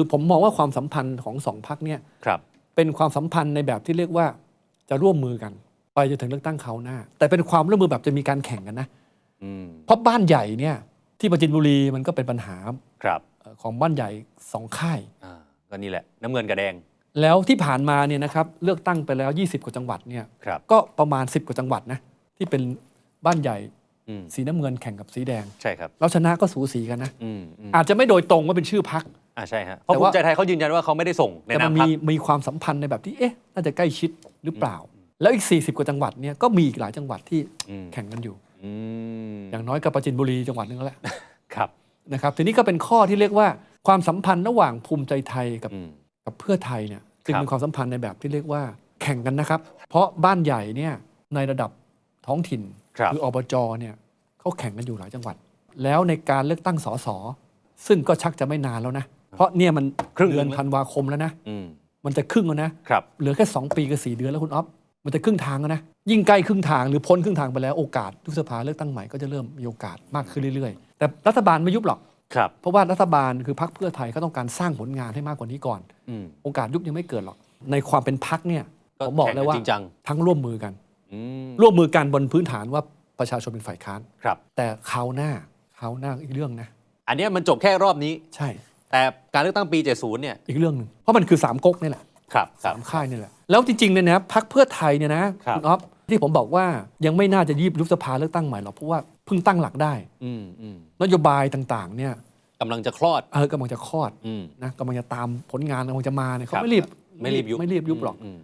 คือผมมองว่าความสัมพันธ์ของสองพักเนี่ยครับเป็นความสัมพันธ์ในแบบที่เรียกว่าจะร่วมมือกัน ไปจนถึงเลือกตั้งคราวหน้า แต่เป็นความร่วมมือแบบจะมีการแข่งกันนะอืมเพราะบ้านใหญ่เนี่ย ที่ประจินบุรีมันก็เป็นปัญหาครับเอ่อของบ้านใหญ่สองค่ายอ่าก็นี่แหละ น้ำเงินกับแดง แล้วที่ผ่านมาเนี่ยนะครับเลือกตั้งไปแล้ว 20 กว่าจังหวัดเนี่ยครับก็ประมาณ 10 กว่าจังหวัดนะที่เป็นบ้านใหญ่อืมสีน้ำเงินแข่งกับสีแดงใช่ครับแล้วชนะก็สูสีกันนะอืมอืมอาจจะไม่โดยตรงว่าเป็นชื่อพัก อ่าใช่ฮะเพราะแต่ภูว่า มิใจไทยเขายืนยันว่าเขาไม่ได้ส่งในแต่มันนามพรรมีคมีความสัมพันธ์ในแบบที่เอ๊ะน่าจะใกล้ชิดหรือเปล่า แล้วอีก 40 กว่าจังหวัดเนี่ยก็มีอีกหลายจังหวัดที่อืม แข่งกันอยู่ อืมอย่างน้อยก็ประจินบุรีจังหวัดหนึงแล้วแหละ ครับ นะครับทีนี้ก็เป็นข้อที่เรียกว่าความสัมพันธ์ระหว่างภูมิใจไทยกับอืม กับเพื่อไทยเนี่ยจึงครับ เป็นความสัมพันธ์ในแบบที่เรียกว่าแข่งกันนะครับ เพราะบ้านใหญ่เนี่ยในระดับท้องถิ่นครับออบจเนี่ยเขาแข่งกันอยู่หลายจังหวัด แล้วในการเลือกตั้งสสซึ่งก็ชักจะไม่นานแล้วนะ เพราะเนี่ยมันครึ่งเดือนหนึ่งแล้วธันวาคมแล้วนะอืมมันจะครึ่งแล้วนะครับเหลือแค่ 2 ปีกับ4เดือนแล้วคุณอ๊อฟมันจะครึ่งทางแล้วนะยิ่งใกล้ครึ่งทางหรือพ้นครึ่งทางไปแล้วโอกาสยุบสภาเลือกตั้งใหม่ก็จะเริ่มมีโอกาสมากขึ้นเรื่อยๆ แต่รัฐบาลไม่ยุบหรอกครับเพราะว่ารัฐบาลคือพรรคเพื่อไทยเขาต้องการสร้างผลงานให้มากกว่านี้ก่อนอืมโอกาสยุบยังไม่เกิดหรอก ในความเป็นพรรคเนี่ยก็ผมบอกเลยว่าแข่งกันจริงจังทั้งร่วมมือกันอืมร่วมมือกันบนพื้นฐานว่าประชาชนเป็นฝ่ายค้านครับ แต่คราวหน้าคราวหน้าอีกเรื่องนะ อันเนี้ยมันจบแค่รอบนี้ใช่ แต่การเลือกตั้งปี 70 เนี่ย อีกเรื่องหนึ่งเพราะมันคือสามก๊กนี่แหละครับครัสาบ มค่ายนี่แหละ แล้วจริงๆเนี่ยนะพรรคเพื่อไทยเนี่ยนะครับ ณอ๊อฟที่ผมบอกว่ายังไม่น่าจะยีบยุบสภาเลือกตั้งใหม่หรอกเพราะว่าเพิ่งตั้งหลักได้ อืมอืมนโยบายต่างๆเนี่ยกำลังจะคลอด เออกำลังจะคลอดอืม นะกำลังจะตามผลงานกำลังจะมาเนี่ยเขาครับ ไม่รีบไม่รีบยุบไม่รีบยุบหรอก มม